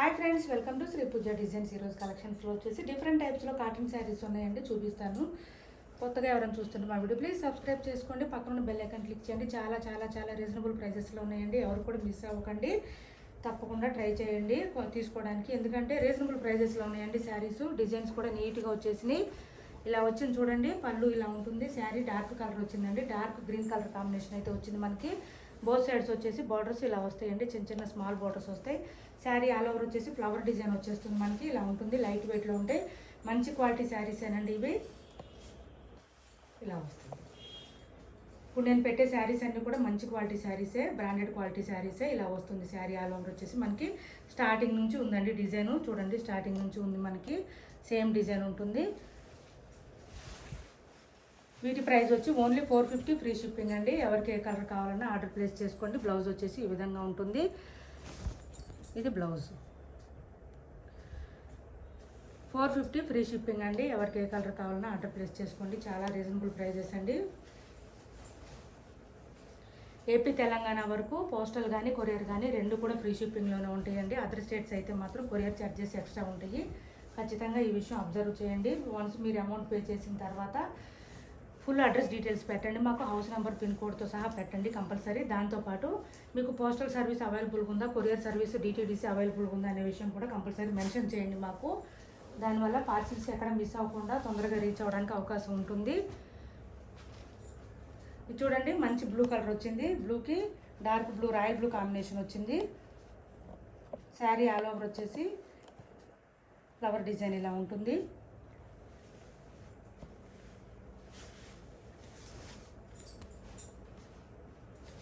Hi friends welcome to Shri Pooja designs. ఈరోజు కలెక్షన్స్లో వచ్చేసి డిఫరెంట్ టైప్స్లో కాటన్ శారీస్ ఉన్నాయండి చూపిస్తాను. కొత్తగా ఎవరైనా చూస్తుంటే మా వీడియో ప్లీజ్ సబ్స్క్రైబ్ చేసుకోండి. పక్కన ఉన్న బెల్ ఐకాన్ క్లిక్ చేయండి. చాలా చాలా చాలా రీజనబుల్ ప్రైజెస్లో ఉన్నాయండి. ఎవరు కూడా మిస్ అవ్వకండి. తప్పకుండా ట్రై చేయండి. తీసుకోవడానికి. ఎందుకంటే రీజనబుల్ ప్రైజెస్లో ఉన్నాయండి శారీస్ డిజైన్స్ కూడా నీట్గా వచ్చేసినాయి. ఇలా వచ్చింది చూడండి. పళ్ళు ఇలా ఉంటుంది. శారీ డార్క్ కలర్ వచ్చిందండి. డార్క్ గ్రీన్ కలర్ కాంబినేషన్ అయితే వచ్చింది మనకి. బోత్ సైడ్స్ వచ్చేసి బార్డర్స్ ఇలా వస్తాయండి. చిన్న చిన్న స్మాల్ బార్డర్స్ వస్తాయి. శారీ ఆల్ ఓవర్ వచ్చేసి ఫ్లవర్ డిజైన్ వచ్చేస్తుంది మనకి. ఇలా ఉంటుంది. లైట్ వెయిట్లో ఉంటాయి మంచి క్వాలిటీ శారీస్ ఏనండి ఇవి. ఇలా వస్తుంది ఇప్పుడు నేను పెట్టే శారీస్ అన్నీ కూడా మంచి క్వాలిటీ శారీసే బ్రాండెడ్ క్వాలిటీ శారీసే ఇలా వస్తుంది శారీ ఆల్ ఓవర్ వచ్చేసి మనకి. స్టార్టింగ్ నుంచి ఉందండి డిజైను. చూడండి స్టార్టింగ్ నుంచి ఉంది మనకి. సేమ్ డిజైన్ ఉంటుంది. వీటి ప్రైస్ వచ్చి only four fifty free shipping అండి. ఎవరికి ఏ కలర్ కావాలన్నా ఆర్డర్ ప్లేస్ చేసుకోండి. బ్లౌజ్ వచ్చేసి ఈ విధంగా ఉంటుంది. ఇది blouse. Four fifty free shipping అండి. ఎవరికి ఏ కలర్ కావాలన్నా ఆర్డర్ ప్లేస్ చేసుకోండి. చాలా రీజనబుల్ ప్రైజెస్ అండి. ఏపీ తెలంగాణ వరకు పోస్టల్ కానీ కొరియర్ కానీ రెండు కూడా ఫ్రీ షిప్పింగ్లోనే ఉంటాయండి. అదర్ స్టేట్స్ అయితే మాత్రం కొరియర్ ఛార్జెస్ ఎక్స్ట్రా ఉంటాయి. ఖచ్చితంగా ఈ విషయం అబ్జర్వ్ చేయండి. వన్స్ మీరు అమౌంట్ పే చేసిన తర్వాత ఫుల్ అడ్రస్ డీటెయిల్స్ పెట్టండి మాకు హౌస్ నెంబర్ పిన్ కోడ్తో సహా పెట్టండి కంపల్సరీ. దాంతోపాటు మీకు పోస్టల్ సర్వీస్ అవైలబుల్గా ఉందా కొరియర్ సర్వీస్ డిటీడీసీ అవైలబుల్గా ఉందా అనే విషయం కూడా కంపల్సరీ మెన్షన్ చేయండి మాకు. దానివల్ల పార్సిల్స్ ఎక్కడ మిస్ అవ్వకుండా తొందరగా రీచ్ అవ్వడానికి అవకాశం ఉంటుంది. ఇది చూడండి మంచి బ్లూ కలర్ వచ్చింది. బ్లూకి dark blue royal blue combination వచ్చింది. శారీ ఆల్ ఓవర్ వచ్చేసి ఫ్లవర్ డిజైన్ ఇలా ఉంటుంది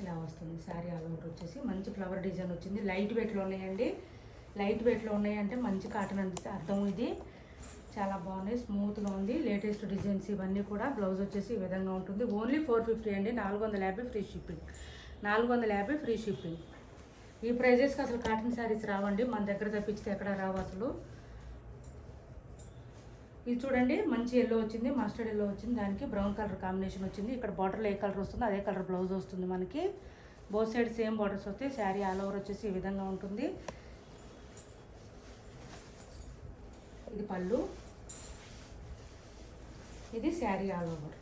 ఇలా వస్తుంది. శారీ ఆల్ ఓవర్ వచ్చేసి మంచి ఫ్లవర్ డిజైన్ వచ్చింది. లైట్ వెయిట్లో ఉన్నాయండి. లైట్ వెయిట్లో ఉన్నాయంటే మంచి కాటన్ అనిపిస్తే అర్థం ఇది. చాలా బాగున్నాయి. స్మూత్గా ఉంది. లేటెస్ట్ డిజైన్స్ ఇవన్నీ కూడా బ్లౌజ్ వచ్చేసి ఈ విధంగా ఉంటుంది. ఓన్లీ ఫోర్ ఫిఫ్టీ అండి. నాలుగు వందల యాభై ఫ్రీ షిప్పింగ్. నాలుగు వందల యాభై ఫ్రీ షిప్పింగ్. ఈ ప్రైజెస్కి అసలు కాటన్ శారీస్ రావండి. మన దగ్గర తప్పించితే ఎక్కడ రావు అసలు. ఇది చూడండి. మంచి ఎల్లో వచ్చింది. మస్టర్డ్ ఎల్లో వచ్చింది. దానికి బ్రౌన్ కలర్ కాంబినేషన్ వచ్చింది. ఇక్కడ బార్డర్లో ఏ కలర్ వస్తుందో అదే కలర్ బ్లౌజ్ వస్తుంది మనకి. బోత్ సైడ్ సేమ్ బార్డర్స్ వస్తాయి శారీ ఆల్ ఓవర్ వచ్చేసి ఈ విధంగా ఉంటుంది. ఇది పళ్ళు. ఇది శారీ ఆల్ ఓవర్.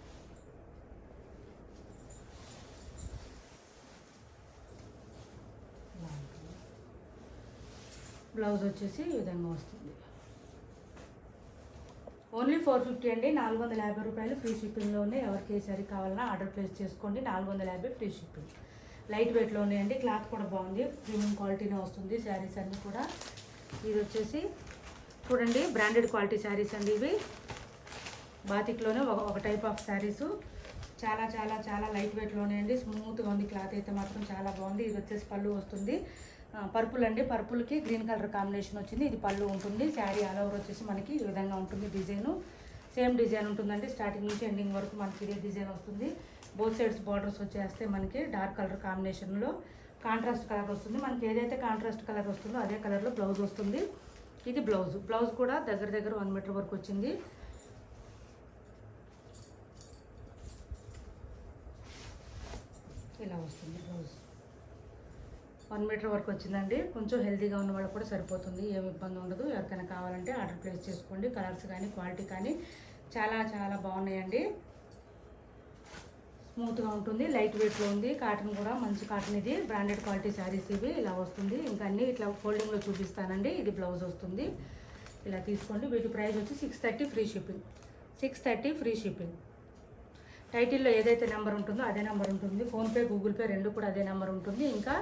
బ్లౌజ్ వచ్చేసి ఈ విధంగా వస్తుంది. ఓన్లీ ఫోర్ ఫిఫ్టీ అండి. నాలుగు వందల యాభై రూపాయలు ఫ్రీ షిప్పింగ్లో ఉన్నాయి. ఎవరికి ఏ సారీ కావాలన్నా ఆర్డర్ ప్లేస్ చేసుకోండి. నాలుగు వందల యాభై ఫ్రీ షిప్పింగ్. లైట్ వెయిట్లో ఉన్నాయండి క్లాత్ కూడా బాగుంది ప్రీమియం క్వాలిటీనే వస్తుంది శారీస్ అన్నీ కూడా. ఇది వచ్చేసి చూడండి బ్రాండెడ్ క్వాలిటీ శారీస్ అండి ఇవి. బాతిక్లోనే ఒక ఒక టైప్ ఆఫ్ శారీస్. చాలా చాలా చాలా లైట్ వెయిట్లో ఉన్నాయండి స్మూత్గా ఉంది క్లాత్ అయితే మాత్రం చాలా బాగుంది. ఇది వచ్చేసి పళ్ళు వస్తుంది. పర్పుల్ అండి పర్పుల్కి గ్రీన్ కలర్ కాంబినేషన్ వచ్చింది. ఇది పళ్ళు ఉంటుంది శారీ ఆల్ ఓవర్ వచ్చేసి మనకి ఈ విధంగా ఉంటుంది డిజైను. సేమ్ డిజైన్ ఉంటుందండి స్టార్టింగ్ నుంచి ఎండింగ్ వరకు మనకి ఇదే డిజైన్ వస్తుంది. బోత్ సైడ్స్ బార్డర్స్ వచ్చేస్తే మనకి డార్క్ కలర్ కాంబినేషన్లో కాంట్రాస్ట్ కలర్ వస్తుంది. మనకి ఏదైతే కాంట్రాస్ట్ కలర్ వస్తుందో అదే కలర్లో బ్లౌజ్ వస్తుంది. ఇది బ్లౌజ్ బ్లౌజ్ కూడా దగ్గర దగ్గర వన్ మీటర్ వరకు వచ్చింది. ఇలా వస్తుంది బ్లౌజ్ వన్ మీటర్ వరకు వచ్చిందండి. కొంచెం హెల్తీగా ఉన్న వాళ్ళకి కూడా సరిపోతుంది. ఏం ఇబ్బంది ఉండదు. ఎవరికైనా కావాలంటే ఆర్డర్ ప్లేస్ చేసుకోండి. కలర్స్ కానీ క్వాలిటీ కానీ చాలా చాలా బాగున్నాయండి. స్మూత్గా ఉంటుంది లైట్ వెయిట్లో ఉంది. కాటన్ కూడా మంచి కాటన్ ఇది. బ్రాండెడ్ క్వాలిటీ శారీస్ ఇవి. ఇలా వస్తుంది. ఇంకా అన్నీ ఇట్లా ఫోల్డింగ్లో చూపిస్తానండి. ఇది బ్లౌజ్ వస్తుంది. ఇలా తీసుకోండి. వీటి ప్రైస్ వచ్చి six thirty free shipping. Six thirty free shipping. టైటిల్లో ఏదైతే నెంబర్ ఉంటుందో అదే నెంబర్ ఉంటుంది. ఫోన్పే గూగుల్ పే రెండు కూడా అదే నెంబర్ ఉంటుంది. ఇంకా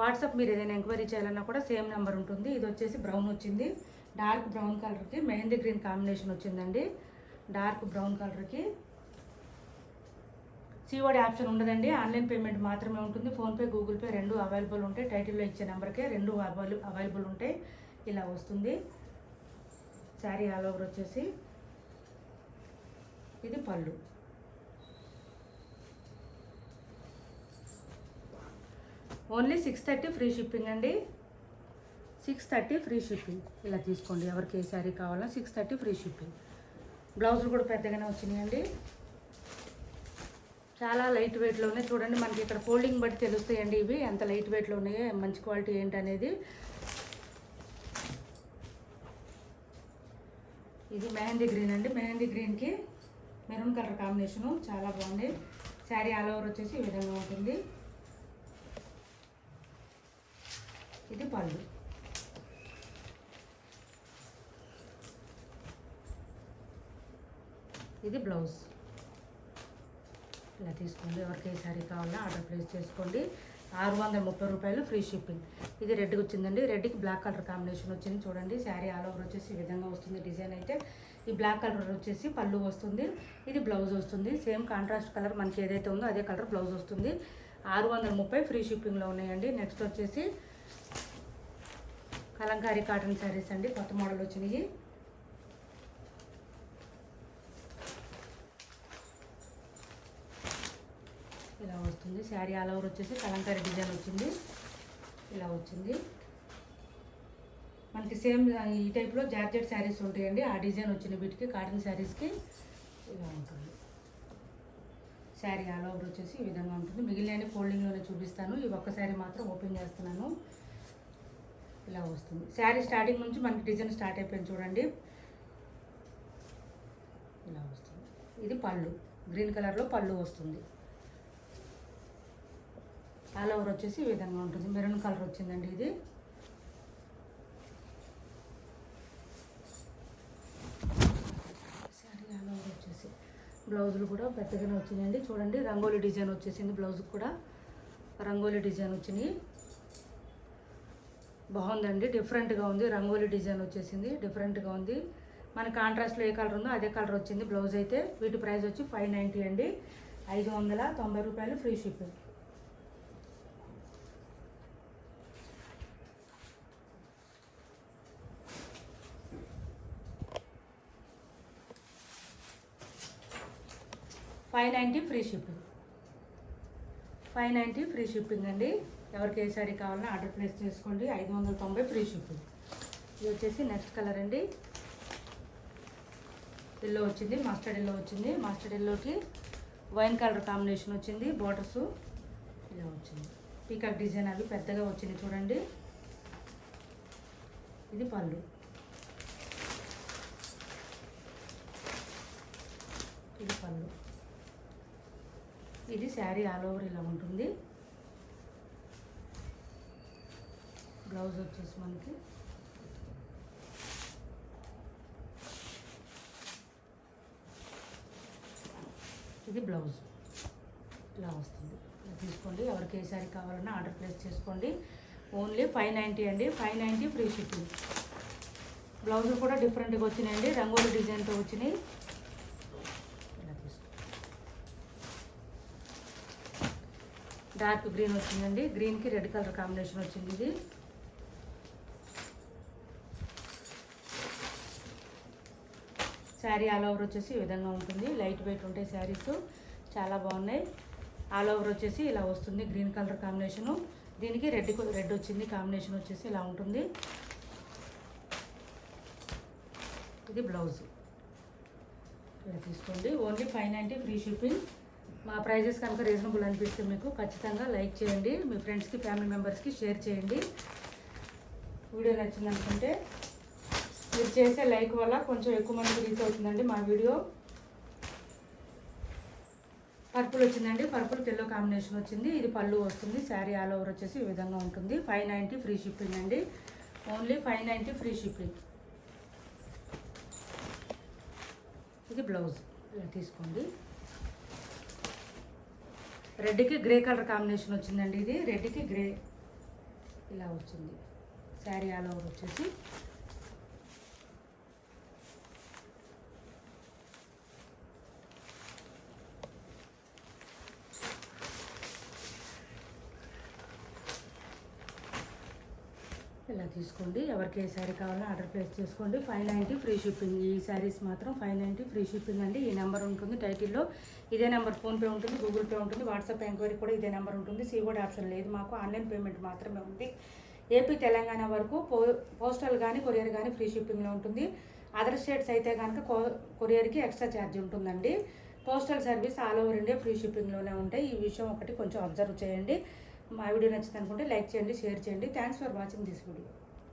వాట్సాప్ మీరు ఏదైనా ఎంక్వైరీ చేయాలన్నా కూడా సేమ్ నెంబర్ ఉంటుంది. ఇది వచ్చేసి బ్రౌన్ వచ్చింది. డార్క్ బ్రౌన్ కలర్కి మెహందీ గ్రీన్ కాంబినేషన్ వచ్చిందండి. డార్క్ బ్రౌన్ కలర్కి. సిఓడి ఆప్షన్ ఉండదండి. ఆన్లైన్ పేమెంట్ మాత్రమే ఉంటుంది. ఫోన్పే గూగుల్ పే రెండు అవైలబుల్ ఉంటాయి. టైటిల్లో ఇచ్చే నెంబర్కే రెండు అవైలబుల్ అవైలబుల్ ఉంటాయి. ఇలా వస్తుంది. శారీ ఆల్ ఓవర్ వచ్చేసి ఇది పళ్ళు. Only six thirty free shipping అండి. Six thirty free shipping. ఇలా తీసుకోండి. ఎవరికి ఏ శారీ కావాలో సిక్స్ థర్టీ ఫ్రీ షిప్పింగ్. బ్లౌజులు కూడా పెద్దగానే వచ్చినాయండి. చాలా లైట్ వెయిట్లో ఉన్నాయి చూడండి మనకి ఇక్కడ ఫోల్డింగ్ బట్టి తెలుస్తాయండి ఇవి. ఎంత లైట్ వెయిట్లో ఉన్నాయో మంచి క్వాలిటీ ఏంటనేది. ఇది మెహందీ గ్రీన్ అండి. మెహందీ గ్రీన్కి మెరూన్ కలర్ కాంబినేషను చాలా బాగుంది. శారీ ఆల్ ఓవర్ వచ్చేసి ఈ విధంగా ఉంటుంది. ఇది పళ్ళు. ఇది బ్లౌజ్ ఇలా తీసుకోండి. ఎవరికి ఏ శారీ కావాలన్నా ఆర్డర్ ప్లేస్ చేసుకోండి. ఆరు వందల ముప్పై రూపాయలు ఫ్రీ షిప్పింగ్. ఇది రెడ్కి వచ్చిందండి. రెడ్కి బ్లాక్ కలర్ కాంబినేషన్ వచ్చింది చూడండి. శారీ ఆల్ ఓవర్ వచ్చేసి ఈ విధంగా వస్తుంది డిజైన్ అయితే. ఈ బ్లాక్ కలర్ వచ్చేసి పళ్ళు వస్తుంది. ఇది బ్లౌజ్ వస్తుంది. సేమ్ కాంట్రాస్ట్ కలర్ మనకి ఏదైతే ఉందో అదే కలర్ బ్లౌజ్ వస్తుంది. ఆరు వందల ముప్పై ఫ్రీ షిప్పింగ్లో ఉన్నాయండి. నెక్స్ట్ వచ్చేసి కలంకారీ కాటన్ శారీస్ అండి. కొత్త మోడల్ వచ్చినాయి. వచ్చింది. శారీ ఆల్ ఓవర్ వచ్చేసి కలంకారీ డిజైన్ వచ్చింది. ఇలా వచ్చింది. మనకి సేమ్ ఈ టైప్లో జార్జెట్ శారీస్ ఉంటాయండి. ఆ డిజైన్ వచ్చిన వీటికి కాటన్ శారీస్కి ఇలా ఉంటుంది. శారీ ఆల్ ఓవర్ వచ్చేసి ఈ విధంగా ఉంటుంది. మిగిలిన ఫోల్డింగ్లోనే చూపిస్తాను. ఈ ఒక్క శారీ మాత్రం ఓపెన్ చేస్తున్నాను. ఇలా వస్తుంది. శారీ స్టార్టింగ్ నుంచి మనకి డిజైన్ స్టార్ట్ అయిపోయింది చూడండి. ఇలా వస్తుంది. ఇది పళ్ళు. గ్రీన్ కలర్లో పళ్ళు వస్తుంది. ఆల్ ఓవర్ వచ్చేసి ఈ విధంగా ఉంటుంది. మెరూన్ కలర్ వచ్చిందండి ఇది. శారీ ఆల్ ఓవర్ వచ్చేసి బ్లౌజులు కూడా పెద్దగానే వచ్చినాయండి. చూడండి రంగోలీ డిజైన్ వచ్చేసింది బ్లౌజ్ కూడా. రంగోలీ డిజైన్ వచ్చినాయి. బాగుందండి డిఫరెంట్గా ఉంది. రంగోలీ డిజైన్ వచ్చేసింది డిఫరెంట్గా ఉంది. మన కాంట్రాస్ట్లో ఏ కలర్ ఉందో అదే కలర్ వచ్చింది బ్లౌజ్ అయితే. వీటి ప్రైస్ వచ్చి ఫైవ్ నైంటీ అండి. ఐదు వందల తొంభై రూపాయలు free shipping. Five ninety free shipping. Five ninety free shipping అండి. ఎవరికి ఏ శారీ కావాలన్నా ఆర్డర్ ప్లేస్ చేసుకోండి. ఐదు వందల తొంభై ఫ్రీ షిప్పింగ్. ఇది వచ్చేసి నెక్స్ట్ కలర్ అండి. ఎల్లో వచ్చింది మస్టర్డ్ ఎల్లో వచ్చింది. మస్టర్డ్ ఎల్లోకి వైన్ కలర్ కాంబినేషన్ వచ్చింది. బార్డర్స్ ఇలా వచ్చింది. పీకాక్ డిజైన్ అవి పెద్దగా వచ్చింది చూడండి. ఇది పళ్ళు. ఇది పళ్ళు. ఇది శారీ ఆల్ ఓవర్ ఇలా ఉంటుంది. బ్లౌజ్ వచ్చేసి మనకి. ఇది బ్లౌజ్. ఇలా వస్తుంది. తీసుకోండి. ఎవరికి ఏ శారీ కావాలన్నా ఆర్డర్ ప్లేస్ చేసుకోండి. ఓన్లీ ఫైవ్ నైంటీ అండి. Five ninety free shipping. Blouse కూడా డిఫరెంట్గా వచ్చినాయండి. రంగోలి డిజైన్తో వచ్చినాయి ఇలా తీసుకోండి డార్క్ గ్రీన్ వచ్చిందండి. గ్రీన్కి రెడ్ కలర్ కాంబినేషన్ వచ్చింది ఇది. శారీ ఆల్ ఓవర్ వచ్చేసి ఈ విధంగా ఉంటుంది. లైట్ వెయిట్ ఉంటాయి శారీస్ చాలా బాగున్నాయి. ఆల్ ఓవర్ వచ్చేసి ఇలా వస్తుంది గ్రీన్ కలర్ కాంబినేషను. దీనికి రెడ్ రెడ్ వచ్చింది. కాంబినేషన్ వచ్చేసి ఇలా ఉంటుంది. ఇది బ్లౌజ్. ఇలా తీసుకోండి. Only five ninety free shipping మా ప్రైజెస్ కనుక రీజనబుల్ అనిపిస్తే మీకు ఖచ్చితంగా లైక్ చేయండి. మీ ఫ్రెండ్స్కి ఫ్యామిలీ మెంబర్స్కి షేర్ చేయండి. వీడియో నచ్చింది అనుకుంటే మీరు చేసే లైక్ వల్ల కొంచెం ఎక్కువ మందికి రీచ్ అవుతుందండి మా వీడియో. పర్పుల్ వచ్చిందండి. పర్పుల్ ఎల్లో కాంబినేషన్ వచ్చింది. ఇది పళ్ళు వస్తుంది. శారీ ఆల్ ఓవర్ వచ్చేసి ఈ విధంగా ఉంటుంది. ఫైవ్ నైంటీ ఫ్రీ షిప్పింగ్ అండి. Only five ninety free shipping ఇది బ్లౌజ్ ఇలా తీసుకోండి. రెడ్కి గ్రే కలర్ కాంబినేషన్ వచ్చిందండి ఇది. రెడ్కి గ్రే ఇలా వచ్చింది. శారీ ఆల్ ఓవర్ వచ్చేసి ఇలా తీసుకోండి. ఎవరికి ఏ శారీ కావాలో ఆర్డర్ ప్లేస్ చేసుకోండి. Five ninety free shipping. ఈ శారీస్ మాత్రం ఫైవ్ నైంటీ ఫ్రీ షిప్పింగ్ అండి. ఈ నెంబర్ ఉంటుంది టైటిల్లో. ఇదే నెంబర్ ఫోన్పే ఉంటుంది గూగుల్ పే ఉంటుంది వాట్సాప్ ఎంక్వైరీ కూడా ఇదే నెంబర్ ఉంటుంది. సీఓడి ఆప్షన్ లేదు మాకు. ఆన్లైన్ పేమెంట్ మాత్రమే ఉంది. ఏపీ తెలంగాణ వరకు పో పోస్టల్ కానీ కొరియర్ కానీ ఫ్రీ షిప్పింగ్లో ఉంటుంది. అదర్ స్టేట్స్ అయితే కనుక కొరియర్కి ఎక్స్ట్రా ఛార్జ్ ఉంటుందండి. Postal service all over India free షిప్పింగ్లోనే ఉంటాయి. ఈ విషయం ఒకటి కొంచెం అబ్జర్వ్ చేయండి. మా వీడియో నచ్చింది అనుకుంటే లైక్ చేయండి షేర్ చేయండి. Thanks for watching this video